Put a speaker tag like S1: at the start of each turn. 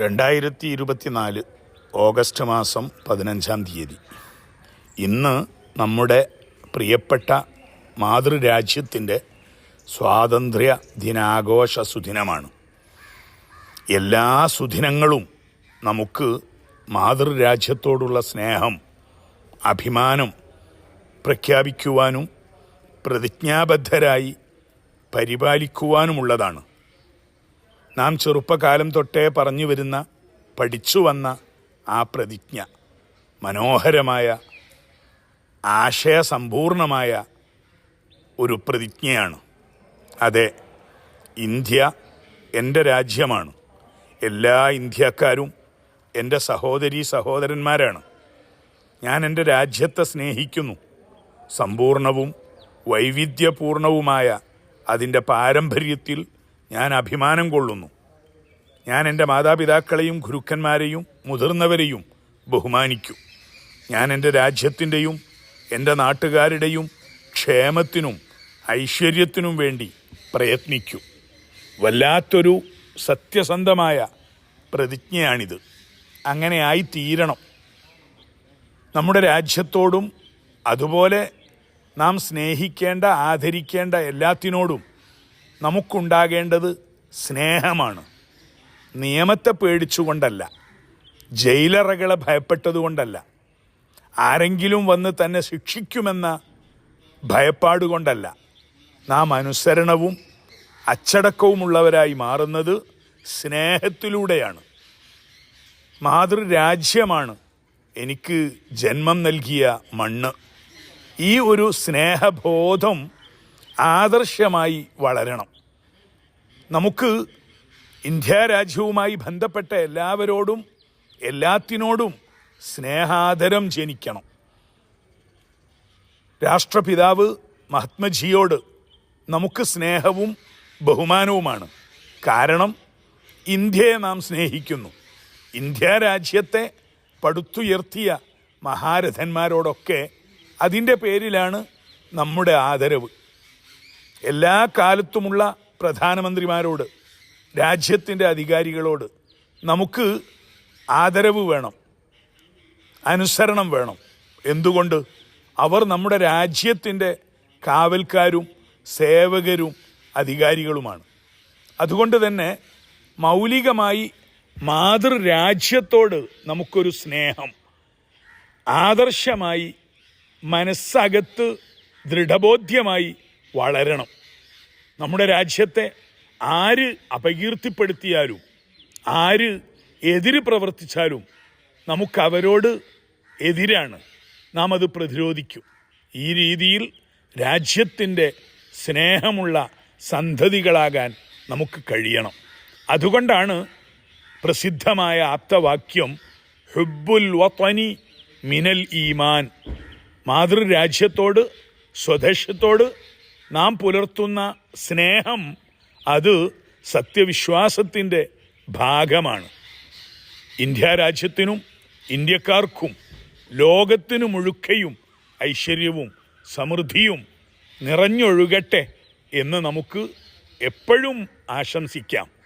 S1: രണ്ടായിരത്തി ഇരുപത്തിനാല് ഓഗസ്റ്റ് മാസം പതിനഞ്ചാം തീയതി. ഇന്ന് നമ്മുടെ പ്രിയപ്പെട്ട മാതൃരാജ്യത്തിന്റെ സ്വാതന്ത്ര്യ ദിനാഘോഷ സുദിനമാണ്. എല്ലാ സുദിനങ്ങളും നമുക്ക് മാതൃരാജ്യത്തോടുള്ള സ്നേഹം അഭിമാനം പ്രഖ്യാപിക്കുവാനും പ്രതിജ്ഞാബദ്ധരായി പരിപാലിക്കുവാനുമുള്ളതാണ്. നാം ചെറുപ്പകാലം തൊട്ടേ പറഞ്ഞു വരുന്ന പഠിച്ചു വന്ന ആ പ്രതിജ്ഞ മനോഹരമായ ആശയസമ്പൂർണമായ ഒരു പ്രതിജ്ഞയാണ്. അതെ ഇന്ത്യ എന്റെ രാജ്യമാണ്. എല്ലാ ഇന്ത്യക്കാരും എന്റെ സഹോദരി സഹോദരന്മാരാണ്. ഞാൻ എന്റെ രാജ്യത്തെ സ്നേഹിക്കുന്നു. സമ്പൂർണവും വൈവിധ്യപൂർണവുമായ അതിന്റെ പാരമ്പര്യത്തിൽ ഞാൻ അഭിമാനം കൊള്ളുന്നു. ഞാൻ എന്റെ മാതാപിതാക്കളെയും ഗുരുക്കന്മാരെയും മുതിർന്നവരെയും ബഹുമാനിക്കും. ഞാൻ എന്റെ രാജ്യത്തിന്റെയും എന്റെ നാട്ടുകാരുടെയും ക്ഷേമത്തിനും ഐശ്വര്യത്തിനും വേണ്ടി പ്രയത്നിക്കും. വല്ലാത്തൊരു സത്യസന്ധമായ പ്രതിജ്ഞയാണിത്. അങ്ങനെ ആയി തീരണം നമ്മുടെ രാജ്യത്തോടും അതുപോലെ നാം സ്നേഹിക്കേണ്ട ആദരിക്കേണ്ട എല്ലാത്തിനോടും നമുക്കുണ്ടാകേണ്ടത് സ്നേഹമാണ്. നിയമത്തെ പേടിച്ചുകൊണ്ടല്ല. ജയിലറകളെ ഭയപ്പെട്ടതുകൊണ്ടല്ല. ആരെങ്കിലും വന്ന് തന്നെ ശിക്ഷിക്കുമെന്ന ഭയപ്പാടുകൊണ്ടല്ല. നാം അനുസരണവും അച്ചടക്കവുമുള്ളവരായി മാറുന്നത് സ്നേഹത്തിലൂടെയാണ്. മാതൃരാജ്യമാണ് എനിക്ക് ജന്മം നൽകിയ മണ്ണ്. ഈ ഒരു സ്നേഹബോധം ആദർശമായി വളരണം. നമുക്ക് ഇന്ത്യ രാജ്യവുമായി ബന്ധപ്പെട്ട എല്ലാവരോടും എല്ലാത്തിനോടും സ്നേഹാദരം ജനിക്കണം. രാഷ്ട്രപിതാവ് മഹാത്മജിയോട് നമുക്ക് സ്നേഹവും ബഹുമാനവുമാണ്. കാരണം ഇന്ത്യയെ നാം സ്നേഹിക്കുന്നു. ഇന്ത്യ രാജ്യത്തെ പടുത്തുയർത്തിയ മഹാരഥന്മാരോടൊക്കെ അതിന്റെ പേരിലാണ് നമ്മുടെ ആദരവ്. എല്ലാ കാലത്തുമുള്ള പ്രധാനമന്ത്രിമാരോട് രാജ്യത്തിന്റെ അധികാരികളോട് നമുക്ക് ആദരവ് വേണം അനുസരണം വേണം. എന്തുകൊണ്ട്? അവർ നമ്മുടെ രാജ്യത്തിന്റെ കാവൽക്കാരും സേവകരും അധികാരികളുമാണ്. അതുകൊണ്ട് തന്നെ മൗലികമായി മാതൃരാജ്യത്തോട് നമുക്കൊരു സ്നേഹം ആദർശമായി മനസ്സകത്ത് ദൃഢബോധ്യമായി വളരണം. നമ്മുടെ രാജ്യത്തെ ആര് അപകീർത്തിപ്പെടുത്തിയാലും ആര് എതിര് പ്രവർത്തിച്ചാലും നമുക്കവരോട് എതിരാണ്. നാം അത് പ്രതിരോധിക്കും. ഈ രീതിയിൽ രാജ്യത്തിന്റെ സ്നേഹമുള്ള സന്തതികളാകാൻ നമുക്ക് കഴിയണം. അതുകൊണ്ടാണ് പ്രസിദ്ധമായ ആപ്തവാക്യം ഹുബുൽ വത്വനി മിനൽ ഈമാൻ. മാതൃരാജ്യത്തോട് സ്വദേശത്തോട് നാം പുലർത്തുന്ന സ്നേഹം അത് സത്യവിശ്വാസത്തിന്റെ ഭാഗമാണ്. ഇന്ത്യ രാജ്യത്തിനും ഇന്ത്യക്കാർക്കും ലോകത്തിനു മുഴുക്കയും ഐശ്വര്യവും സമൃദ്ധിയും നിറഞ്ഞൊഴുകട്ടെ എന്ന് നമുക്ക് എപ്പോഴും ആശംസിക്കാം.